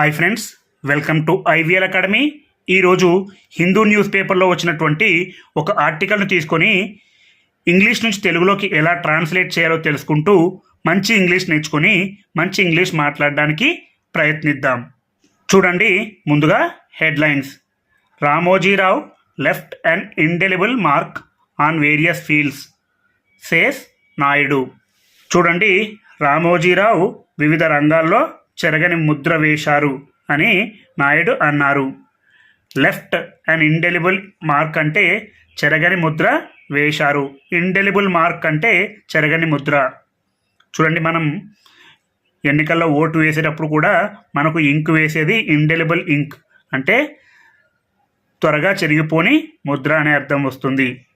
Hi friends welcome to IVL academy ఈరోజు Hindu news పేపర్లో వచ్చినటువంటి ఒక ఆర్టికల్ను తీసుకొని ఇంగ్లీష్ నుంచి తెలుగులోకి ఎలా ట్రాన్స్లేట్ చేయాలో తెలుసుకుంటూ మంచి ఇంగ్లీష్ నేర్చుకొని మంచి ఇంగ్లీష్ మాట్లాడడానికి ప్రయత్నిద్దాం. చూడండి ముందుగా headlines. Ramoji Rao left and indelible mark on various fields says Naidu. చూడండి రామోజీరావు వివిధ రంగాల్లో చెరగని ముద్ర వేశారు అని నాయుడు అన్నారు. లెఫ్ట్ అండ్ ఇండెలిబుల్ మార్క్ అంటే చెరగని ముద్ర వేశారు. ఇండెలిబుల్ మార్క్ అంటే చెరగని ముద్ర. చూడండి మనం ఎన్నికల్లో ఓటు వేసేటప్పుడు కూడా మనకు ఇంక్ వేసేది ఇండెలిబుల్ ఇంక్ అంటే త్వరగా చెరిగిపోని ముద్ర అనే అర్థం వస్తుంది.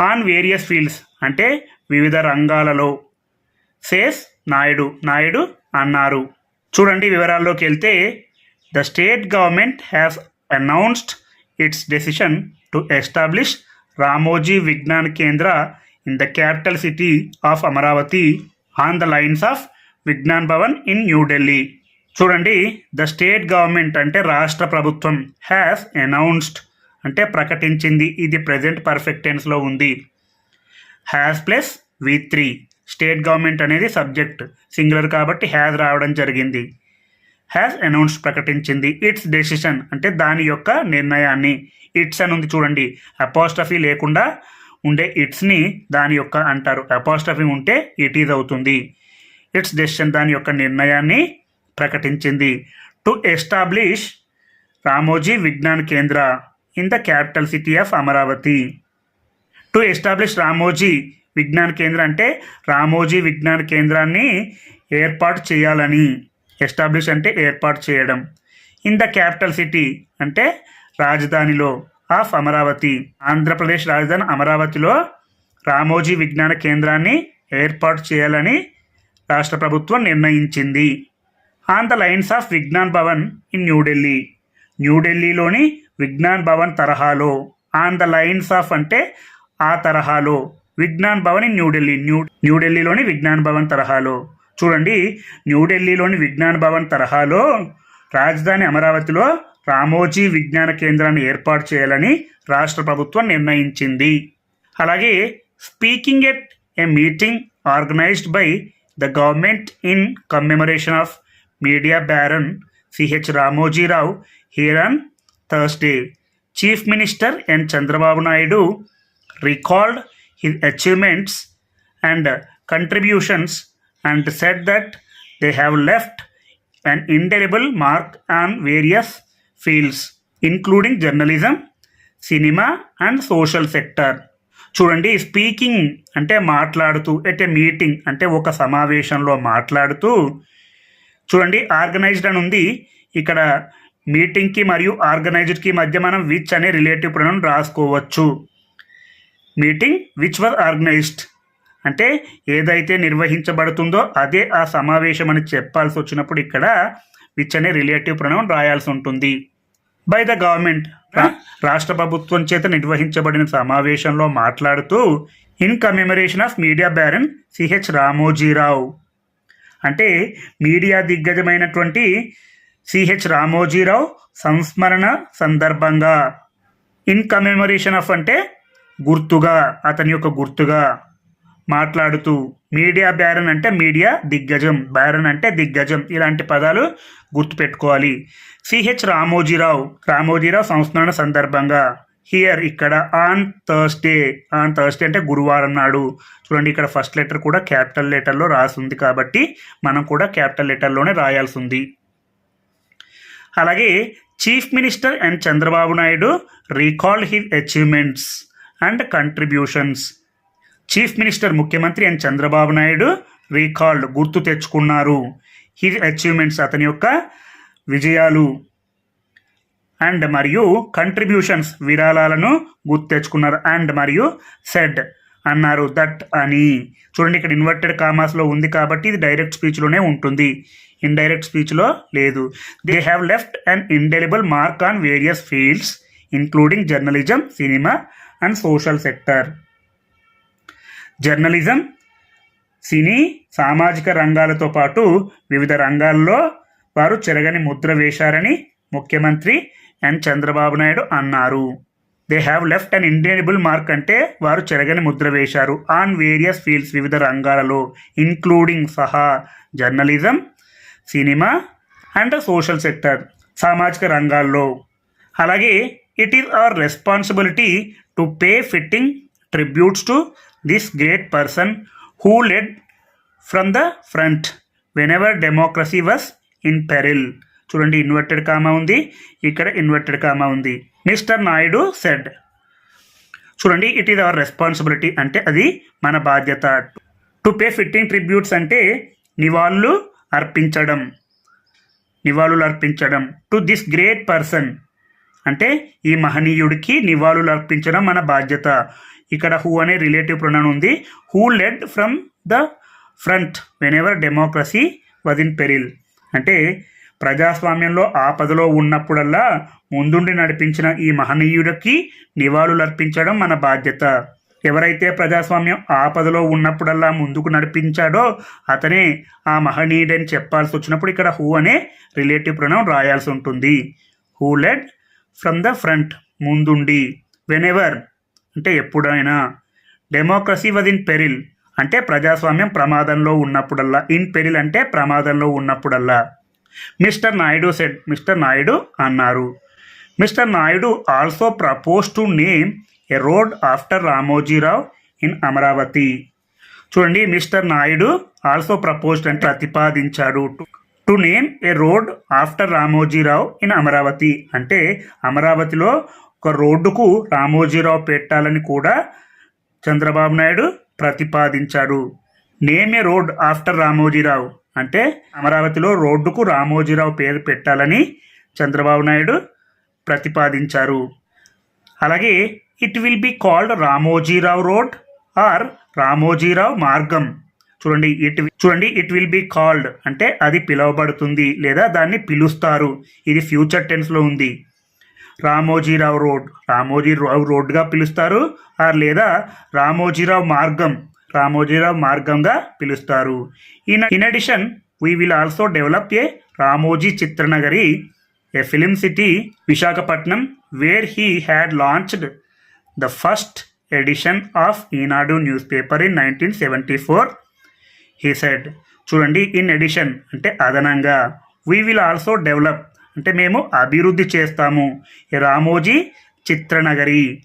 ఆన్ వేరియస్ ఫీల్డ్స్ అంటే వివిధ రంగాలలో సేస్ నాయుడు నాయుడు అన్నారు. చూడండి వివరాల్లోకి వెళ్తే the state government has announced its decision to establish Ramoji Vigyan Kendra in the capital city of Amaravati on the lines of Vigyan Bhavan in New Delhi చూడండి the state government అంటే రాష్ట్ర ప్రభుత్వం has announced అంటే ప్రకటించింది. ఇది present perfect టెన్స్లో ఉంది. Has plus V three state government అనేది సబ్జెక్ట్. సింగులర్ కాబట్టి హ్యాజ్ రావడం జరిగింది. హ్యాస్ అనౌన్స్ ప్రకటించింది. ఇట్స్ డెసిషన్ అంటే దాని యొక్క నిర్ణయాన్ని. ఇట్స్ అని ఉంది చూడండి. అపోస్టఫీ లేకుండా ఉండే ఇట్స్ని దాని యొక్క అంటారు. అపోస్టఫీ ఉంటే ఇట్ ఈజ్ అవుతుంది. ఇట్స్ డెసిషన్ దాని యొక్క నిర్ణయాన్ని ప్రకటించింది. To establish Ramoji Vigyan Kendra in the capital city of Amaravati to establish Ramoji విజ్ఞాన కేంద్రం అంటే రామోజీ విజ్ఞాన కేంద్రాన్ని ఏర్పాటు చేయాలని ఎస్టాబ్లిష్ అంటే ఏర్పాటు చేయడం. ఇన్ ద క్యాపిటల్ సిటీ అంటే రాజధానిలో ఆఫ్ అమరావతి ఆంధ్రప్రదేశ్ రాజధాని అమరావతిలో రామోజీ విజ్ఞాన కేంద్రాన్ని ఏర్పాటు చేయాలని రాష్ట్ర ప్రభుత్వం నిర్ణయించింది. On the lines of Vigyan Bhavan in New Delhi న్యూఢిల్లీలోని విజ్ఞాన్ భవన్ తరహాలో ఆన్ ద లైన్స్ ఆఫ్ అంటే ఆ తరహాలో విజ్ఞాన్ భవన్ ఇన్ న్యూఢిల్లీ న్యూ న్యూఢిల్లీలోని విజ్ఞాన్ భవన్ తరహాలో. చూడండి న్యూఢిల్లీలోని విజ్ఞాన్ భవన్ తరహాలో రాజధాని అమరావతిలో రామోజీ విజ్ఞాన కేంద్రాన్ని ఏర్పాటు చేయాలని రాష్ట్ర ప్రభుత్వం నిర్ణయించింది. అలాగే speaking at a meeting organised by the government in commemoration of media baron CH Ramoji Rao here on Thursday. Chief minister N Chandrababu Naidu record his achievements and contributions and said that they have left an indelible mark on various fields, including journalism, cinema and social sector చూడండి speaking అంటే మాట్లాడుతూ at a meeting అంటే ఒక సమావేశంలో మాట్లాడుతూ చూడండి organised అని ఉంది ఇక్కడ మీటింగ్కి మరియు ఆర్గనైజ్డ్కి మధ్య మనం విచ్ అనే రిలేటివ్ ప్రొనౌన్ రాసుకోవచ్చు మీటింగ్ విచ్ వర్ ఆర్గనైజ్డ్. అంటే ఏదైతే నిర్వహించబడుతుందో అదే ఆ సమావేశం అని చెప్పాల్సి వచ్చినప్పుడు ఇక్కడ విచ్ అనే రిలేటివ్ ప్రణవం రాయాల్సి ఉంటుంది. By the government. రాష్ట్ర ప్రభుత్వం చేత నిర్వహించబడిన సమావేశంలో మాట్లాడుతూ in commemoration of media baron CH Ramoji Rao. అంటే మీడియా దిగ్గజమైనటువంటి సిహెచ్ రామోజీరావు సంస్మరణ సందర్భంగా. ఇన్ కమెమరేషన్ ఆఫ్ అంటే గుర్తుగా అతని యొక్క గుర్తుగా మాట్లాడుతూ మీడియా బ్యారన్ అంటే మీడియా దిగ్గజం బ్యారన్ అంటే దిగ్గజం ఇలాంటి పదాలు గుర్తుపెట్టుకోవాలి. సిహెచ్ రామోజీరావు రామోజీరావు సంస్మరణ సందర్భంగా హియర్ ఇక్కడ ఆన్ థర్స్డే ఆన్ థర్స్డే అంటే గురువారం నాడు. చూడండి ఇక్కడ ఫస్ట్ లెటర్ కూడా క్యాపిటల్ లెటర్లో రాసింది కాబట్టి మనం కూడా క్యాపిటల్ లెటర్లోనే రాయాల్సి ఉంది అలాగే chief minister and Chandrababu Naidu recall his achievements. And contributions. Chief minister ముఖ్యమంత్రి అండ్ చంద్రబాబు నాయుడు రీకాల్డ్ గుర్తు తెచ్చుకున్నారు. హిజ్ అచీవ్మెంట్స్ అతని యొక్క విజయాలు. అండ్ మరియు కంట్రిబ్యూషన్స్ విరాళాలను గుర్తు తెచ్చుకున్నారు. అండ్ మరియు సెడ్ అన్నారు దట్ అని. చూడండి ఇక్కడ ఇన్వర్టెడ్ కామాస్లో ఉంది కాబట్టి ఇది డైరెక్ట్ స్పీచ్లోనే ఉంటుంది. ఇండైరెక్ట్ స్పీచ్లో లేదు. They have left and indelible mark on various fields. Including journalism cinema and social sector journalism సినీ సామాజిక రంగాలతో పాటు వివిధ రంగాల్లో వారు చెరగని ముద్ర వేశారని ముఖ్యమంత్రి ఎన్. చంద్రబాబు నాయుడు అన్నారు. They have left an indelible mark అంటే వారు చెరగని ముద్ర వేశారు ఆన్ వేరియస్ ఫీల్డ్స్ వివిధ రంగాలలో ఇంక్లూడింగ్ సహా journalism cinema and social sector సామాజిక రంగాల్లో. అలాగే it is our responsibility to pay fitting tributes to this great person who led from the front whenever democracy was in peril చూడండి inverted comma ఉంది. ఇక్కడ inverted comma ఉంది. Mister Naidu said చూడండి it is our responsibility అంటే అది మన బాధ్యత. To pay fitting tributes అంటే నివాళులు అర్పించడం. నివాళులు అర్పించడం. టు దిస్ గ్రేట్ పర్సన్ అంటే ఈ మహనీయుడికి నివాళులు అర్పించడం మన బాధ్యత. ఇక్కడ హూ అనే రిలేటివ్ ప్రొనౌన్ ఉంది. Who led from the front whenever democracy was in peril. అంటే ప్రజాస్వామ్యంలో ఆపదలో ఉన్నప్పుడల్లా ముందుండి నడిపించిన ఈ మహనీయుడికి నివాళులు అర్పించడం మన బాధ్యత. ఎవరైతే ప్రజాస్వామ్యం ఆపదలో ఉన్నప్పుడల్లా ముందుకు నడిపించాడో అతనే ఆ మహనీయుడని చెప్పాల్సి వచ్చినప్పుడు ఇక్కడ హూ అనే రిలేటివ్ ప్రొనౌన్ రాయాల్సి ఉంటుంది. Who led from the front ముందుండి. వెన్ ఎవర్ అంటే ఎప్పుడైనా. డెమోక్రసీ వాజ్ ఇన్ పెరిల్ అంటే ప్రజాస్వామ్యం ప్రమాదంలో ఉన్నప్పుడల్లా. ఇన్ పెరిల్ అంటే ప్రమాదంలో ఉన్నప్పుడల్లా. Mister Naidu said mister Naidu అన్నారు. Mister Naidu also propose to name a road after Ramoji Rao in Amaravati చూడండి మిస్టర్ నాయుడు ఆల్సో ప్రపోజ్డ్ అంటే ప్రతిపాదించాడు. To name a road after Ramoji Rao in Amaravati. అంటే అమరావతిలో ఒక రోడ్డుకు రామోజీరావు పెట్టాలని కూడా చంద్రబాబు నాయుడు ప్రతిపాదించాడు. Name a road after Ramoji Rao. అంటే అమరావతిలో రోడ్డుకు రామోజీరావు పేరు పెట్టాలని చంద్రబాబు నాయుడు ప్రతిపాదించారు. అలాగే it will be called Ramoji Rao road or Ramoji Rao మార్గం. చూడండి ఇట్ చూడండి ఇట్ విల్ బి కాల్డ్ అంటే అది పిలువబడుతుంది లేదా దాన్ని పిలుస్తారు. ఇది ఫ్యూచర్ టెన్స్లో ఉంది. రామోజీరావు రోడ్ రామోజీరావు రోడ్గా పిలుస్తారు ఆర్ లేదా రామోజీరావు మార్గం రామోజీరావు మార్గంగా పిలుస్తారు. In in addition we will also develop a Ramoji చిత్రనగరి a film city Visakhapatnam where he had launched the first edition of Eenadu newspaper in nineteen seventy four he said. చూడండి in edition అంటే అదనంగా. We will also develop అంటే మేము అభివృద్ధి చేస్తాము. రామోజీ చిత్రనగరి.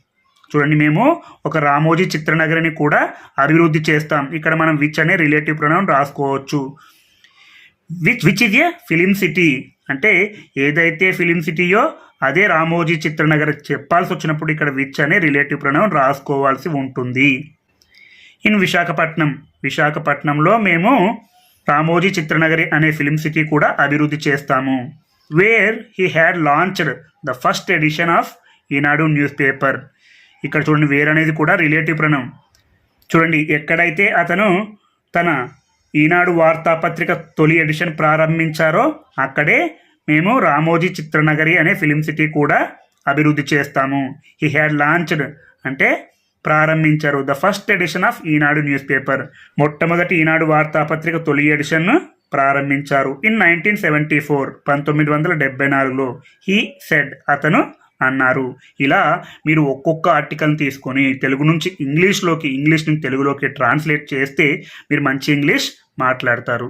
చూడండి మేము ఒక రామోజీ చిత్రనగరిని కూడా అభివృద్ధి చేస్తాం. ఇక్కడ మనం విచ్ అనే రిలేటివ్ ప్రణం రాసుకోవచ్చు. Which which is a film city అంటే ఏదైతే ఫిలిం సిటీయో అదే రామోజీ చిత్రనగర్. చెప్పాల్సి వచ్చినప్పుడు ఇక్కడ విచ్ అనే రిలేటివ్ ప్రణం రాసుకోవాల్సి ఉంటుంది. ఇన్ విశాఖపట్నం విశాఖపట్నంలో మేము రామోజీ చిత్రనగరి అనే ఫిలిం సిటీ కూడా అభివృద్ధి చేస్తాము. Where he had launched the first edition of Eenadu newspaper ఇక్కడ చూడండి వేర్ అనేది కూడా రిలేటివ్ ప్రణం. చూడండి ఎక్కడైతే అతను తన ఈనాడు వార్తాపత్రిక తొలి ఎడిషన్ ప్రారంభించారో అక్కడే మేము రామోజీ చిత్రనగరి అనే ఫిలిం సిటీ కూడా అభివృద్ధి చేస్తాము. హీ హ్యాడ్ లాంచ్డ్ అంటే ప్రారంభించారు. The first edition of Eenadu newspaper మొట్టమొదటి ఈనాడు వార్తాపత్రిక తొలి ఎడిషన్ను ప్రారంభించారు. ఇన్ నైన్టీన్ సెవెంటీ ఫోర్ పంతొమ్మిది వందల డెబ్బై నాలుగులో హీ సెడ్ అతను అన్నారు ఇలా మీరు ఒక్కొక్క ఆర్టికల్ని తీసుకొని తెలుగు నుంచి ఇంగ్లీష్లోకి ఇంగ్లీష్ నుంచి తెలుగులోకి ట్రాన్స్లేట్ చేస్తే మీరు మంచి ఇంగ్లీష్ మాట్లాడతారు.